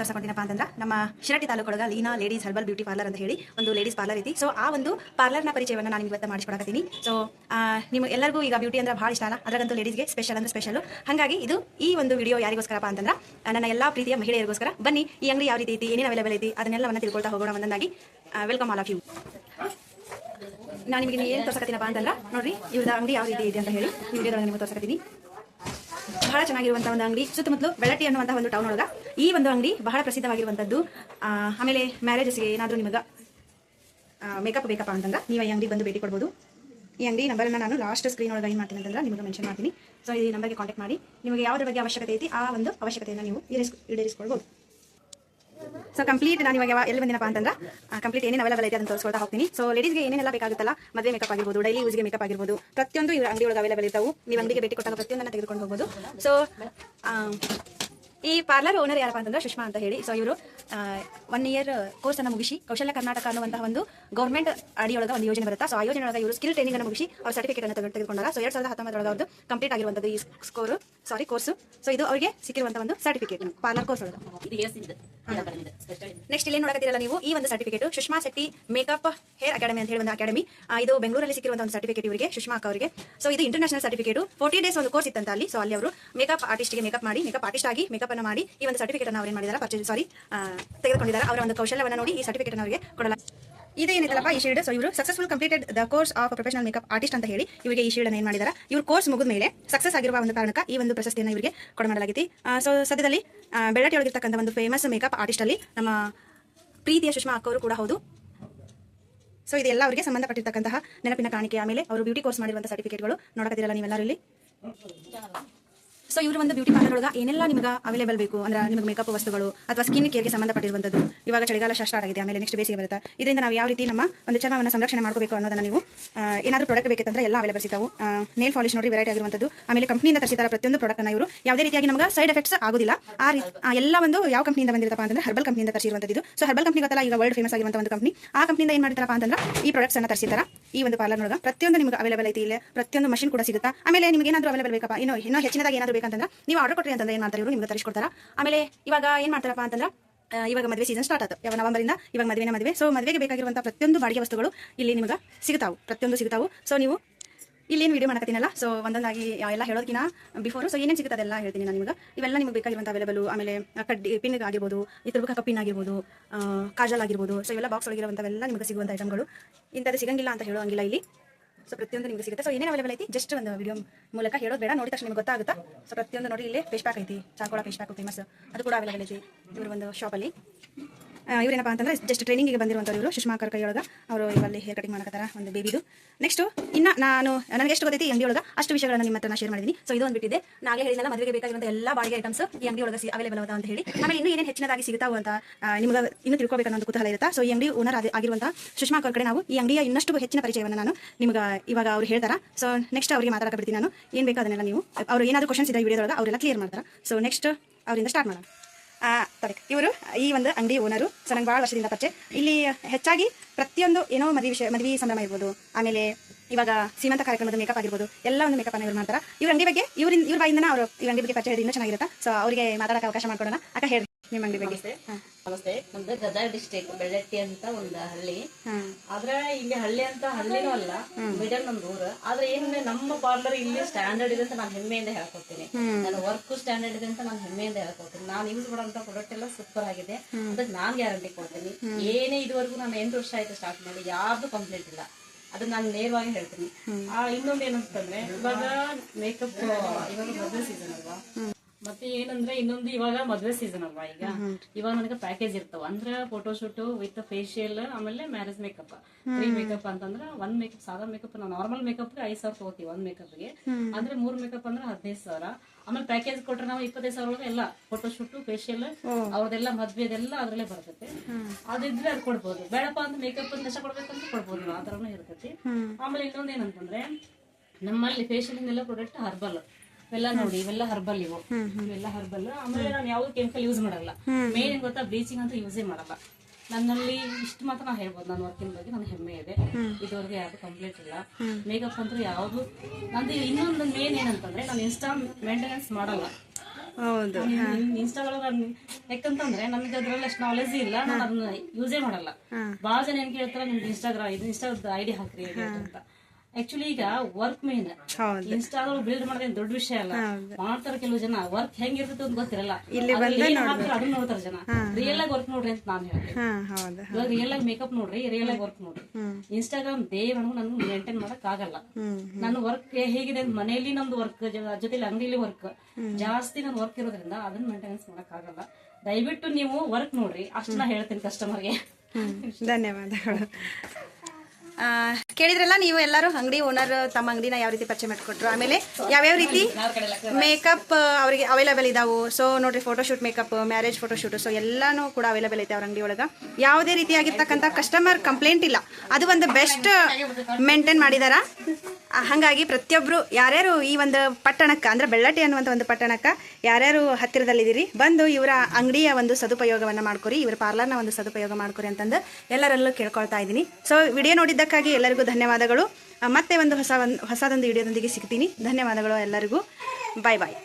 ತರ್ಸಕೊಂತೀನಪ್ಪ ಅಂತಂದ್ರೆ ನಮ್ಮ Shiratti ತಾಲೂಕೊಳಗ Leena ladies herbal beauty parlour ಅಂತ ಹೇಳಿ ಒಂದು ಲೇಡೀಸ್ ಪಾರ್ಲರ್ ಐತಿ. ಸೊ ಆ ಒಂದು ಪಾರ್ಲರ್ನ ಪರಿಚಯವನ್ನು ನಾನು ಇವತ್ತು ಮಾಡಿಸ್ಕೊಡಕತ್ತೀನಿ. ಸೊ ನಿಮ್ಮ ಎಲ್ಲರಿಗೂ ಈಗ ಬ್ಯೂಟಿ ಅಂದ್ರೆ ಭಾಳ ಇಷ್ಟ ಅಲ್ಲ? ಅದ್ರಾಗಂತೂ ಲೇಡೀಸ್ಗೆ ಸ್ಪೆಷಲ್ ಅಂದ್ರೆ ಸ್ಪೆಷಲ್ ಹಾಗಾಗಿ ಇದು ಈ ಒಂದು ವಿಡಿಯೋ ಯಾರಿಗೋಸ್ಕರಪ್ಪ ಅಂತಂದ್ರೆ ನನ್ನ ಎಲ್ಲ ಪ್ರೀತಿಯ ಮಹಿಳೆಯರಿಗೋಸ್ಕರ ಬನ್ನಿ, ಈ ಅಂಗಡಿ ಯಾವ ರೀತಿ ಐತಿ, ಏನೇನು ಅವೈಲೇಬಲ್ ಐತಿ, ಅದನ್ನೆಲ್ಲವನ್ನ ತಿಳ್ಕೊಳ್ತಾ ಹೋಗೋಣ ಒಂದೊಂದಾಗಿ. ವೆಲ್ಕಮ್ ಆಲ್ ಆಫ್ ಯು ನಾನು ನಿಮಗೆ ಏನು ತೋರ್ಸಕತ್ತೀನಪ್ಪ ಅಂತಂದ್ರೆ, ನೋಡ್ರಿ, ಇವ್ರದ ಅಂಗಡಿ ಯಾವ ರೀತಿ ಇದೆ ಅಂತ ಹೇಳಿ ವಿಡಿಯೋದೊಳಗೆ ನಿಮಗೆ ತೋರ್ಸಕತ್ತೀನಿ. ಬಹಳ ಚೆನ್ನಾಗಿರುವಂತಹ ಒಂದು ಅಂಗಡಿ, ಸುತ್ತಮುತ್ತಲು ಬೆಳಟಿ ಅನ್ನುವಂತಹ ಒಂದು ಟೌನ್ ಒಳಗ. ಈ ಒಂದು ಅಂಗಡಿ ಬಹಳ ಪ್ರಸಿದ್ಧವಾಗಿರುವಂತದ್ದು ಆಮೇಲೆ ಮ್ಯಾರೇಜಸ್ಗೆ ಏನಾದರೂ ನಿಮಗೆ ಮೇಕಪ್ ಬೇಕಪ್ಪ ಅಂತಂದ್ರೆ ನೀವು ಈ ಅಂಗಡಿ ಬಂದು ಭೇಟಿ ಕೊಡ್ಬೋದು. ಈ ಅಂಗಡಿ ನಂಬರನ್ನ ನಾನು ಲಾಸ್ಟ್ ಸ್ಕ್ರೀನ್ ಒಳಗೆ ಏನು ಮಾಡ್ತೀನಿ ಅಂತಂದ್ರೆ ನಿಮಗೆ ಮೆನ್ಷನ್ ಮಾಡ್ತೀನಿ. ಸೊ ಈ ನಂಬರ್ಗೆ ಕಾಂಟ್ಯಾಕ್ಟ್ ಮಾಡಿ, ನಿಮಗೆ ಯಾವುದ್ರ ಬಗ್ಗೆ ಅವಶ್ಯಕತೆ ಐತಿ ಆ ಒಂದು ಅವಶ್ಯಕತೆಯನ್ನು ನೀವು ಈಡೇರಿಸ್ ಈಡೇರಿಸ್ಕೊಳ್ಬೋದು ಸೊ ಕಂಪ್ಲೀಟ್ ನಾನು ಇವಾಗ ಎಲ್ಲಿ ಬಂದಿನಪ್ಪ ಅಂತಂದ್ರೆ ಕಂಪ್ಲೀಟ್ ಏನೇನು ಅವೈಲೇಬಲ್ ಐತೆ ಅಂತ ತೋರಿಸ್ಕೊಳ್ತಾ ಹೋಗ್ತೀನಿ. ಸೊ ಲೇಡೀಸ್ಗೆ ಏನೇನೆಲ್ಲ ಬೇಕಾಗುತ್ತಲ್ಲ, ಮದುವೆ ಮೇಕಪ್ ಆಗಿರ್ಬೋದು ಡೈಲಿ ಯೂಸ್ಗೆ ಮೇಕಪ್ ಆಗಿರ್ಬೋದು, ಪ್ರತಿಯೊಂದು ಇವ್ರ ಅಂಗಡಿ ಒಳಗೆ ಅವೈಲೇಬಲ್ ಇರ್ತಾವೆ. ನೀವು ಅಂಗಡಿಗೆ ಭೇಟಿ ಕೊಟ್ಟಾಗ ಪ್ರತಿಯೊಂದನ್ನು ತೆಗೆದುಕೊಂಡು ಹೋಗ್ಬೋದು. ಸೊ ಈ ಪಾರ್ಲರ್ ಓನರ್ ಯಾರಪ್ಪ ಅಂತಂದ್ರೆ ಸುಷ್ಮಾ ಅಂತ ಹೇಳಿ. ಸೊ ಇವರು ಒನ್ ಇಯರ್ ಕೋರ್ಸ್ ಅನ್ನು ಮುಗಿಸಿ ಕೌಶಲ್ಯ ಕರ್ನಾಟಕ ಅನ್ನುವಂತಹ ಒಂದು ಗೌರ್ಮೆಂಟ್ ಅಡಿಯೊಳಗೆ ಒಂದು ಯೋಜನೆ ಬರುತ್ತೆ. ಸೊ ಆ ಯೋಜನೆ ಒಳಗೆ ಇವರು ಸ್ಕಿಲ್ ಟ್ರೈನಿಂಗ್ ಅನ್ನು ಮುಗಿಸಿ ಅವ್ರ ಸರ್ಟಿಫಿಕೇಟ್ ಅನ್ನು ತೆಗೆದು ತೆಗೆದುಕೊಂಡಾಗ ಸೊ ಎರಡ್ ಸಾವಿರದ ಹತ್ತೊಂಬತ್ತರೊಳಗೆ ಅವ್ರದ್ದು ಕಂಪ್ಲೀಟ್ ಆಗಿರುವಂಥದ್ದು ಈ ಸ್ಕೋರ್ ಸಾರಿ ಕೋರ್ಸ್ ಸೊ ಇದು ಅವರಿಗೆ ಸಿಕ್ಕಿರುವಂತಹ ಒಂದು ಸರ್ಟಿಫಿಕೇಟ್ ಪಾರ್ಲರ್ ಕೋರ್ಸ್ ನೆಕ್ಸ್ಟ್ ಇಲ್ಲಿ ನೋಡಕತ್ತಿರಲ್ಲ ನೀವು ಈ ಒಂದು certificate Sushma Shetty makeup hair academy ಅಂತ ಹೇಳಿ ಒಂದು ಅಕಾಡೆಮಿ ಇದು ಬೆಂಗಳೂರಲ್ಲಿ ಸಿಕ್ಕಿರುವಂತಹ ಒಂದು ಸರ್ಟಿಫಿಕೇಟ್ ಇವರಿಗೆ ಸುಷ್ಮಾ ಅಕ್ಕ ಅವರಿಗೆ. ಸೊ ಇದು ಇಂಟರ್ನ್ಯಾಷನಲ್ ಸರ್ಟಿಫಿಕೇಟ್ ಫೋರ್ಟಿ ಡೇಸ್ ಒಂದು ಕೋರ್ಸ್ ಇತ್ತಂತ ಅಲ್ಲಿ. ಸೊ ಅಲ್ಲಿ ಅವರು ಮೇಕಪ್ ಆರ್ಟಿಸ್ಟ್ಗೆ ಮೇಕಪ್ ಮಾಡಿ ಮೇಕಪ್ ಆರ್ಟಿಸ್ಟ್ ಆಗಿ ಮೇಕಪ್ ಅನ್ನು ಮಾಡಿ ಈ ಒಂದು ಸರ್ಟಿಫಿಕೇಟ್ ಅನ್ನು ಅವ್ರು ಏನು ಮಾಡಿದ್ದಾರೆ ಪರ್ಚೇಸ್ ಸಾರಿ ತೆಗೆದುಕೊಂಡಿದ್ದಾರೆ ಅವರ ಒಂದು ಕೌಶಲ್ಯವನ್ನು ನೋಡಿ ಈ ಸರ್ಟಿಫಿಕೇಟ್ ಅನ್ನು ಅವರಿಗೆ ಕೊಡಲ ಇದು ಏನಿದೆಲ್ಲಪ್ಪ ಈ ಶೀಲ್ಡ್. ಸೊ ಇವರು successful completed the course of professional makeup artist ಅಂತ ಹೇಳಿ ಇವರಿಗೆ ಈ ಅನ್ನು ಏನು ಇವರು ಇವ್ರ ಕೋರ್ಸ್ ಮುಗಿದ ಮೇಲೆ ಸಕ್ಸಸ್ ಆಗಿರುವ ಒಂದು ಕಾರಣಕ್ಕೆ ಈ ಒಂದು ಪ್ರಶಸ್ತಿಯನ್ನು ಇವರಿಗೆ ಕೊಡಮಾಡಲಾಗಿದೆ ಸೊ ಸದ್ಯದಲ್ಲಿ ಒಳಗಿರ್ತಕ್ಕಂಥ ಒಂದು ಫೇಮಸ್ ಮೇಕಪ್ ಆರ್ಟಿಸ್ಟ್ ಅಲ್ಲಿ ನಮ್ಮ ಪ್ರೀತಿಯ ಸುಷ್ಮಾ ಅಕ್ಕವರು ಕೂಡ ಹೌದು. ಸೊ ಇದೆಲ್ಲ ಅವರಿಗೆ ಸಂಬಂಧಪಟ್ಟಿರ್ತಕ್ಕಂತಹ ನೆನಪಿನ ಕಾಣಿಕೆ ಆಮೇಲೆ ಅವರು ಬ್ಯೂಟಿ ಕೋರ್ಸ್ ಮಾಡಿರುವಂತಹ ಸರ್ಟಿಫಿಕೇಟ್ಗಳು ನೋಡಕತ್ತಿರಲ್ಲ ನೀವೆಲ್ಲರೂ ಇಲ್ಲಿ? ಸೊ ಇವರು ಒಂದು ಬ್ಯೂಟಿ ಪಾರ್ಲರ್ ಒಳಗೆ ಏನೆಲ್ಲ ನಿಮಗೆ ಅವೈಲೇಬಲ್ ಬೇಕು? ಅಂದ್ರೆ ನಿಮಗೆ ಮೇಕಪ್ ವಸ್ತುಗಳು ಅಥವಾ ಸ್ಕಿನ್ ಕೇರ್ಗೆ ಸಂಬಂಧಪಟ್ಟಿರುವಂತದ್ದು ಇವಾಗ ಚಳಿಗಾಲ ಸ್ಟಾರ್ಟ್ ಆಗಿದೆ, ಆಮೇಲೆ ನೆಕ್ಸ್ಟ್ ಬೇಸಿಗೆ ಬರುತ್ತೆ. ಇದರಿಂದ ನಾವು ಯಾವ ರೀತಿ ನಮ್ಮ ಒಂದು ಚರ್ಮವನ್ನು ಸಂರಕ್ಷಣೆ ಮಾಡಬೇಕು ಅನ್ನೋದನ್ನ ನೀವು ಏನಾದರೂ ಪ್ರಾಡಕ್ಟ್ ಬೇಕಂದ್ರೆ ಎಲ್ಲ ಅವೈಲೇಬಲ್ ಸಿಗ್ತಾವೆ. ನೇಲ್ ಪಾಲಿಶ್ ನೋಡಿ ವೆರೈಟಿ ಆಗಿರುವಂತದ್ದು ಆಮೇಲೆ ಕಂಪ್ನಿಯಿಂದ ತರಿಸಿದ ಪ್ರತಿಯೊಂದು ಪ್ರಾಡಕ್ಟ್ ಅನ್ನ ಇವರು. ಯಾವುದೇ ರೀತಿಯಾಗಿ ನಮಗೆ ಸೈಡ್ ಎಫೆಕ್ಟ್ಸ್ ಆಗೋದಿಲ್ಲ. ಆ ರೀ, ಆ, ಎಲ್ಲ ಒಂದು ಯಾವ ಕಂಪ್ನಿಯಿಂದ ಬಂದಿರತ್ತಪ್ಪ ಅಂತಂದ್ರೆ ಹರ್ಬಲ್ ಕಂಪ್ನಿಯಿಂದ ತರಿಸಿರುವಂಥದ್ದು ಇದು. ಸೊ ಹರ್ಬಲ್ ಕಂಪ್ನಿ ಗೊತ್ತಲ್ಲ, ಈಗ ವರ್ಲ್ಡ್ ಫೇಮಸ್ ಆಗಿರುವಂಥ ಒಂದು ಕಂಪ್ನಿ ಆ ಕಂಪ್ನಿಯಿಂದ ಏನು ಮಾಡ್ತಾರಪ್ಪ ಅಂತಂದ್ರೆ ಈ ಪ್ರಾಡಕ್ಟ್ಸ್ ಅನ್ನ ತರಿಸಿದಾರ ಈ ಒಂದು ಪಾರ್ಲರ್ ಒಳಗೆ ಪ್ರತಿಯೊಂದು ನಿಮಗೆ ಅವೈಲೇಬಲ್ ಐತಿ ಇಲ್ಲಿ ಪ್ರತಿಯೊಂದು ಮಷಿನ್ ಕೂಡ ಸಿಗುತ್ತಾ? ಆಮೇಲೆ ನಿಮಗೆ ಏನಾದರೂ ಅವೈಲೇಬಲ್ ಬೇಕಪ್ಪ? ಇನ್ನು ಇನ್ನೂ ಹೆಚ್ಚಿನದಾಗ ಏನಾದರೂ ಬೇಕಂತಂದ್ರೆ ನೀವು ಆರ್ಡರ್ ಕೊಟ್ಟರೆ ಅಂತಂದ್ರೆ ಏನು ಮಾಡ್ತಾರೆ ಇವರು? ನಿಮಗೆ ತರಿಸಿಕೊಡ್ತಾರೆ. ಆಮೇಲೆ ಇವಾಗ ಏನು ಮಾಡ್ತಾರಪ್ಪ ಅಂತಂದ್ರೆ ಇವಾಗ ಮದುವೆ ಸೀಸನ್ ಸ್ಟಾರ್ಟ್ ಆಯ್ತು ಯಾವ ನವಂಬರಿಂದ ಇವಾಗ ಮದುವೆನ ಮದುವೆ. ಸೊ ಮದುವೆಗೆ ಬೇಕಾಗಿರುವಂಥ ಪ್ರತಿಯೊಂದು ಬಾಡಿಗೆ ವಸ್ತುಗಳು ಇಲ್ಲಿ ನಿಮಗೆ ಸಿಗ್ತಾವು ಪ್ರತಿಯೊಂದು ಸಿಗ್ತಾವು ಸೊ ನೀವು ಇಲ್ಲಿ ಏನು ವಿಡಿಯೋ ಮಾಡಕತ್ತೀನಲ್ಲ? ಸೊ ಒಂದೊಂದಾಗಿ ಎಲ್ಲ ಹೇಳೋದಕ್ಕಿಂತ ಬಿಫೋರ್ ಸೊ ಏನೇನು ಸಿಗುತ್ತೆ ಅದೆಲ್ಲ ಹೇಳ್ತೀನಿ ನಾನು ನಿಮಗೆ. ಇವೆಲ್ಲ ನಿಮಗೆ ಬೇಕಾಗಿರುವಂಥ ಅವೈಲೇಬಲ್ ಆಮೇಲೆ ಕಡ್ಡಿ ಪಿನ್ ಆಗಿರ್ಬೋದು, ಈ ತುರ್ಬಕ ಕಪ್ಪಿನ ಆಗಿರ್ಬೋದು ಕಾಜಲ್ ಆಗಿರ್ಬೋದು ಸೊ ಇವೆಲ್ಲ ಬಾಕ್ಸ್ ಒಳಗಿರುವಂಥವೆಲ್ಲ ನಿಮಗೆ ಸಿಗುವಂಥ ಐಟಮ್ಗಳು ಇಂಥದ್ದು ಸಿಗಂಗಿಲ್ಲ ಅಂತ ಹೇಳೋ ಹಂಗಿಲ್ಲ ಇಲ್ಲಿ. ಸೊ ಪ್ರತಿಯೊಂದು ನಿಮಗೆ ಸಿಗುತ್ತೆ. ಸೊ ಏನೇನು ಅವೈಲೇಬಲ್ ಐತಿ? ಜಸ್ಟ್ ಒಂದು ವಿಡಿಯೋ ಮೂಲಕ ಹೇಳೋದು ಬೇಡ. ನೋಡಿದ ತಕ್ಷಣ ನಿಮ್ಗೆ ಗೊತ್ತಾಗುತ್ತಾ? ಸೊ ಪ್ರತಿಯೊಂದು ನೋಡಿ, ಇಲ್ಲಿ ಫೇಸ್ ಪ್ಯಾಕ್ ಐತಿ. ಚಾಕೋಳ ಫೇಸ್ ಪ್ಯಾಕ್ ಫೇಮಸ್ ಅದು ಕೂಡ ಅವೈಲೇಬಲ್ ಐತಿ. ಇವರು ಒಂದು ಶಾಪಲ್ಲಿ ಇವ್ರೇನಪ್ಪ ಅಂತಂದ್ರೆ ಜಸ್ಟ್ ಟ್ರೈನಿಂಗಿಗೆ ಬಂದಿರುವಂಥವ್ರು ಇವರು ಸುಷ್ಮಾಕರ್ ಕೈಯೊಳಗೆ. ಅವರು ಇವಲ್ಲಿ ಹೇರ್ ಕಟಿಂಗ್ ಮಾಡಕತ್ತಾರ ಒಂದು ಬೇಬಿದು ನೆಕ್ಸ್ಟ್ ಇನ್ನ ನಾನು, ನನಗೆ ಎಷ್ಟು ಗೊತ್ತೈತಿ ಎಂಡಿ ಒಳಗ ಅಷ್ಟು ವಿಷಯಗಳನ್ನು ನಿಮ್ಮ ಹತ್ರ ಶೇರ್ ಮಾಡಿದ್ದೀನಿ ಸೊ ಇದು ಒಂದು ಬಿಟ್ಟಿದೆ ನಾಗಲೇ ಹೇಳಿದ್ನಲ್ಲ, ಮದುವೆಗೆ ಬೇಕಾಗಿರುವಂಥ ಎಲ್ಲ ಬಾಡಿಗೆ ಐಟಮ್ಸ್ ಈ ಅಂಗಡಿ ಒಳಗೆ ಅವೈಲೇಬಲ್ ಅದ ಅಂತ ಹೇಳಿ. ಆಮೇಲೆ ಇನ್ನೂ ಏನೇನು ಹೆಚ್ಚಿನದಾಗಿ ಸಿಗುತ್ತಾ ಅಂತ ನಿಮಗೆ ಇನ್ನೂ ತಿಳ್ಕೊಬೇಕನ್ನೋ ಒಂದು ಕುತೂಹಲ ಇರುತ್ತಾ? ಸೊ ಈ ಅಂಗಡಿ ಓನರ್ ಆಗಿರುವಂಥ ಸುಷ್ಮಾ ಕರ್ಕಡೆ ಕಡೆ ನಾವು ಈ ಅಂಗಡಿಯ ಇನ್ನಷ್ಟು ಹೆಚ್ಚಿನ ಪರಿಚಯವನ್ನು ನಾನು ನಿಮಗೆ ಇವಾಗ ಅವ್ರು ಹೇಳ್ತಾರ. ಸೊ ನೆಕ್ಸ್ಟ್ ಅವರಿಗೆ ಮಾತಾಡಕ ಬಿಡ್ತೀನಿ ನಾನು. ಏನು ಬೇಕೋ ಅದನ್ನೆಲ್ಲ ನೀವು? ಅವ್ರು ಏನಾದರೂ ಕ್ವಶನ್ಸ್ ಇದೆ ವಿಡಿಯೋದೊಳಗೆ ಅವರೆಲ್ಲ ಕ್ಲಿಯರ್ ಮಾಡ್ತಾರೆ. ಸೊ ನೆಕ್ಸ್ಟ್ ಅವರಿಂದ ಸ್ಟಾರ್ಟ್ ಮಾಡೋಣ. ಇವರು ಈ ಒಂದು ಅಂಗಡಿ ಓನರು ಸೊ ನಂಗೆ ಭಾಳ ವರ್ಷದಿಂದ ಪರಿಚಯ. ಇಲ್ಲಿ ಹೆಚ್ಚಾಗಿ ಪ್ರತಿಯೊಂದು ಏನೋ ಮದುವೆ ವಿಷಯ ಮದುವೆ ಸಂಭ್ರಮ ಇರ್ಬೋದು. ಆಮೇಲೆ ಇವಾಗ ಸೀಮಂತ ಕಾರ್ಯಕ್ರಮದ ಮೇಕಪ್ ಆಗಿರ್ಬೋದು ಎಲ್ಲ ಒಂದು ಮೇಕಪ್ ಅನ್ನ ಇವ್ರು ಮಾಡ್ತಾರೆ? ಇವ್ರ ಅಂಗಡಿ ಬಗ್ಗೆ ಇವ್ರ ಇವ್ರ ಬಾಯಿಂದ ಅವರು ಇವ್ರ ಅಂಗಡಿ ಬಗ್ಗೆ ಪರಿಚಯ ಇನ್ನೂ ಚೆನ್ನಾಗಿರುತ್ತೆ? ಸೊ ಅವರಿಗೆ ಮಾತಾಡಕ್ಕೆ ಅವಕಾಶ ಮಾಡ್ಕೊಡೋಣ. ಅಕ್ಕ ಹೇಳಿ ನಿಮ್ಮ ಅಂಗಡಿ ಬಗ್ಗೆ. ನಮಸ್ತೆ. ನಮ್ದು ಗದಗ ಡಿಸ್ಟ್ರಿಕ್ಟ್ ಬೆಳ್ಳಟ್ಟಿ ಅಂತ ಒಂದು ಹಳ್ಳಿ. ಆದ್ರೆ ಇಲ್ಲಿ ಹಳ್ಳಿ ಅಂತ ಹಳ್ಳಿನೂ ಅಲ್ಲ ಮಿಡಲ್ ನಮ್ದು ಊರು. ಆದ್ರೆ ಏನಂದ್ರೆ ನಮ್ಮ ಪಾರ್ಲರ್ ಇಲ್ಲಿ ಸ್ಟ್ಯಾಂಡರ್ಡ್ ಇದೆ ಅಂತ ನಾನು ಹೆಮ್ಮೆಯಿಂದ ಹೇಳ್ಕೊತೀನಿ ನನ್ನ ವರ್ಕ್ ಸ್ಟ್ಯಾಂಡರ್ಡ್ ಇದೆ ಅಂತ ನಾನು ಹೆಮ್ಮೆಯಿಂದ ಹೇಳ್ಕೊತೀನಿ ನಾನು ಯೂಸ್ ಮಾಡುವಂತ ಪ್ರಾಡಕ್ಟ್ ಎಲ್ಲ ಸೂಪರ್ ಆಗಿದೆ. ಅದಕ್ಕೆ ನಾನು ಗ್ಯಾರಂಟಿ ಕೊಡ್ತೀನಿ. ಏನೇ ಇದುವರೆಗೂ ನಾನು ಎಂಟು ವರ್ಷ ಆಯ್ತು ಸ್ಟಾರ್ಟ್ ಮಾಡಿ ಯಾರ್ದು ಕಂಪ್ಲೇಂಟ್ ಇಲ್ಲ. ಅದನ್ನ ನಾನು ನೇರವಾಗಿ ಹೇಳ್ತೀನಿ. ಆ ಇನ್ನೊಂದು ಏನಂತಂದ್ರೆ ಇವಾಗ ಮೇಕಪ್ ಇವಾಗ ಮದುವೆ ಸೀಸನ್ ಅಲ್ವಾ? ಮತ್ತೆ ಏನಂದ್ರೆ ಇನ್ನೊಂದು ಇವಾಗ ಮದ್ವೆ ಸೀಸನ್ ಅಲ್ವಾ ಈಗ? ಇವಾಗ ನನಗೆ ಪ್ಯಾಕೇಜ್ ಇರ್ತಾವ. ಅಂದ್ರೆ ಫೋಟೋಶೂಟ್ ವಿತ್ ಫೇಶಿಯಲ್ ಆಮೇಲೆ ಮ್ಯಾರೇಜ್ ಮೇಕಪ್ ಫ್ರೀ ಮೇಕಪ್ ಅಂತಂದ್ರೆ ಒಂದ್ ಮೇಕಪ್ ಸಾದಾ ಮೇಕಪ್ ನಾವು ನಾರ್ಮಲ್ ಮೇಕಪ್ಗೆ ಐದ್ ಸಾವಿರ ತಗೋತೀವಿ ಒಂದ್ ಮೇಕಪ್ಗೆ. ಅಂದ್ರೆ ಮೂರ್ ಮೇಕಪ್ ಅಂದ್ರೆ ಹದಿನೈದು ಸಾವಿರ. ಆಮೇಲೆ ಪ್ಯಾಕೇಜ್ ಕೊಟ್ರೆ ನಾವು ಇಪ್ಪತ್ತೈದು ಸಾವಿರ ಒಳಗೆ ಎಲ್ಲ ಫೋಟೋಶೂಟ್ ಫೇಶಿಯಲ್ ಅವ್ರದೆಲ್ಲ ಮದ್ವೆದೆಲ್ಲ ಅದ್ರಲ್ಲೇ ಬರ್ತೈತೆ. ಅದಿದ್ರೆ ಅದ್ ಕೊಡ್ಬೋದು. ಬೇಡಪ್ಪ ಅಂತ ಮೇಕಪ್ ಅಂತ ಕೊಡ್ಬೇಕಂತ ಕೊಡ್ಬೋದು ನೀವು ಆ ತರನು ಇರ್ತೈತಿ. ಆಮೇಲೆ ಇನ್ನೊಂದ್ ಏನಂತಂದ್ರೆ ನಮ್ಮಲ್ಲಿ ಫೇಶಿಯಲ್ ಎಲ್ಲ ಪ್ರಾಡಕ್ಟ್ ಹರ್ಬಲ್ ಇವೆಲ್ಲ ನೋಡಿ ಇವೆಲ್ಲ ಹರ್ಬಲ್ ಇವು. ಇವೆಲ್ಲ ಹರ್ಬಲ್ ಆಮೇಲೆ ನಾನು ಯಾವ್ದು ಕೆಮಿಕಲ್ ಯೂಸ್ ಮಾಡಲ್ಲ. ಮೇನ್ ಏನ್ ಗೊತ್ತಾ ಬ್ಲೀಚಿಂಗ್ ಅಂತ ಯೂಸೇ ಮಾಡಲ್ಲ. ನನ್ನಲ್ಲಿ ಇಷ್ಟು ಮಾತ್ರ ನಾ ಹೇಳ್ಬೋದು. ನನ್ನ ವರ್ಕಿನ ಬಗ್ಗೆ ನನ್ನ ಹೆಮ್ಮೆ ಇದೆ. ಇದುವರೆಗೆ ಯಾವ್ದು ಕಂಪ್ಲೀಟ್ ಇಲ್ಲ. ಮೇಕಪ್ ಅಂತೂ ಯಾವ್ದು ನಂದು ಇನ್ನೊಂದು ಮೇನ್ ಏನಂತಂದ್ರೆ ನಾನು ಇನ್ಸ್ಟಾ ಮೇಂಟೆನೆನ್ಸ್ ಮಾಡಲ್ಲ. ಹೌದು ಇನ್ಸ್ಟಾ ಒಳಗ ಯಾಕಂತಂದ್ರೆ ನಮ್ಗೆ ಅದ್ರಲ್ಲಿ ಅಷ್ಟು ನಾಲೆಜ್ ಇಲ್ಲ. ನಾನು ಅದನ್ನ ಯೂಸೇ ಮಾಡಲ್ಲ. ಬಹಳ ಜನ ಏನ್ ಕೇಳ್ತಾರ ನಿಮ್ದು ಇನ್ಸ್ಟಾಗ್ರಾಮ್ ಇದು ಇನ್ಸ್ಟಾ ಐಡಿ ಹಾಕ್ರಿ ಅಂತ. ಆಕ್ಚುಲಿ ಈಗ ವರ್ಕ್ ಮೇನ್ ಇನ್ಸ್ಟಾಗ್ರಾಮ್ ಬಿಲ್ಡ್ ಮಾಡೋದೇನ್ ದೊಡ್ಡ ವಿಷಯ ಅಲ್ಲ. ಮಾಡ್ತಾರ ಕೆಲವು ಜನ ವರ್ಕ್ ಹೆಂಗಿರ್ತದೆ ಅಂತ ಗೊತ್ತಿರಲ್ಲ. ಇಲ್ಲಿ ಅದನ್ನ ನೋಡ್ತಾರ ಜನ. ರಿಯಲ್ ಆಗಿ ವರ್ಕ್ ನೋಡ್ರಿ ಅಂತ ನಾನು ಹೇಳ್ತೀನಿ. ಇವಾಗ ರಿಯಲ್ ಆಗಿ ಮೇಕಪ್ ನೋಡ್ರಿ ರಿಯಲ್ ಆಗಿ ವರ್ಕ್ ನೋಡ್ರಿ. ಇನ್ಸ್ಟಾಗ್ರಾಮ್ ಡೇ ನನ್ಗೆ ಮೇಂಟೈನ್ ಮಾಡಕ್ ಆಗಲ್ಲ. ನನ್ನ ವರ್ಕ್ ಹೇಗಿದೆ ಅಂತ ಮನೆಯಲ್ಲಿ ನಮ್ದು ವರ್ಕ್ ಜೊತೆಲಿ ಅಂಗಡಿಲಿ ವರ್ಕ್ ಜಾಸ್ತಿ ನನ್ನ ವರ್ಕ್ ಇರೋದ್ರಿಂದ ಅದನ್ನ ಮೇಂಟೆನೆನ್ಸ್ ಮಾಡಕ್ ಆಗಲ್ಲ. ದಯವಿಟ್ಟು ನೀವು ವರ್ಕ್ ನೋಡ್ರಿ. ಅಷ್ಟನ್ನ ನಾ ಹೇಳ್ತೀನಿ ಕಸ್ಟಮರ್ಗೆ ಧನ್ಯವಾದಗಳು. ಕೇಳಿದ್ರಲ್ಲ, ನೀವು ಎಲ್ಲರೂ ಅಂಗಡಿ ಓನರ್ ತಮ್ಮ ಅಂಗಡಿನ ಯಾವ ರೀತಿ ಪರಿಚಯ ಮಾಡಿಕೊಟ್ರು? ಆಮೇಲೆ ಯಾವ್ಯಾವ ರೀತಿ ಮೇಕಪ್ ಅವರಿಗೆ ಅವೈಲೇಬಲ್ ಇದಾವು? ಸೊ ನೋಡ್ರಿ photoshoot makeup marriage photoshoot so ಎಲ್ಲಾನು ಕೂಡ ಅವೈಲೇಬಲ್ ಐತೆ ಅವ್ರ ಅಂಗಡಿ ಒಳಗೆ. ಯಾವುದೇ ರೀತಿಯಾಗಿರ್ತಕ್ಕಂಥ ಕಸ್ಟಮರ್ ಕಂಪ್ಲೇಂಟ್ ಇಲ್ಲ. ಅದು ಒಂದು ಬೆಸ್ಟ್ ಮೇಂಟೈನ್ ಮಾಡಿದಾರ? ಹಾಗಾಗಿ ಪ್ರತಿಯೊಬ್ಬರು ಯಾರ್ಯಾರು ಈ ಒಂದು ಪಟ್ಟಣಕ್ಕೆ, ಅಂದ್ರೆ ಬೆಳ್ಳಟ್ಟಿ ಅನ್ನುವಂಥ ಒಂದು ಪಟ್ಟಣಕ್ಕೆ ಯಾರ್ಯಾರು ಹತ್ತಿರದಲ್ಲಿದ್ದೀರಿ, ಬಂದು ಇವರ ಅಂಗಡಿಯ ಒಂದು ಸದುಪಯೋಗವನ್ನು ಮಾಡ್ಕೊರಿ, ಇವರ ಪಾರ್ಲರ್ನ ಒಂದು ಸದುಪಯೋಗ ಮಾಡ್ಕೊರಿ ಅಂತಂದು ಎಲ್ಲರಲ್ಲೂ ಕೇಳ್ಕೊಳ್ತಾ ಇದ್ದೀನಿ. ಸೊ ವಿಡಿಯೋ ನೋಡಿದ್ದಕ್ಕಾಗಿ ಎಲ್ಲರಿಗೂ ಧನ್ಯವಾದಗಳು. ಮತ್ತೆ ಒಂದು ಹೊಸ ಒಂದು, ಹೊಸದೊಂದು ವಿಡಿಯೋದೊಂದಿಗೆ ಸಿಗ್ತೀನಿ. ಧನ್ಯವಾದಗಳು ಎಲ್ಲರಿಗೂ. ಬಾಯ್ ಬಾಯ್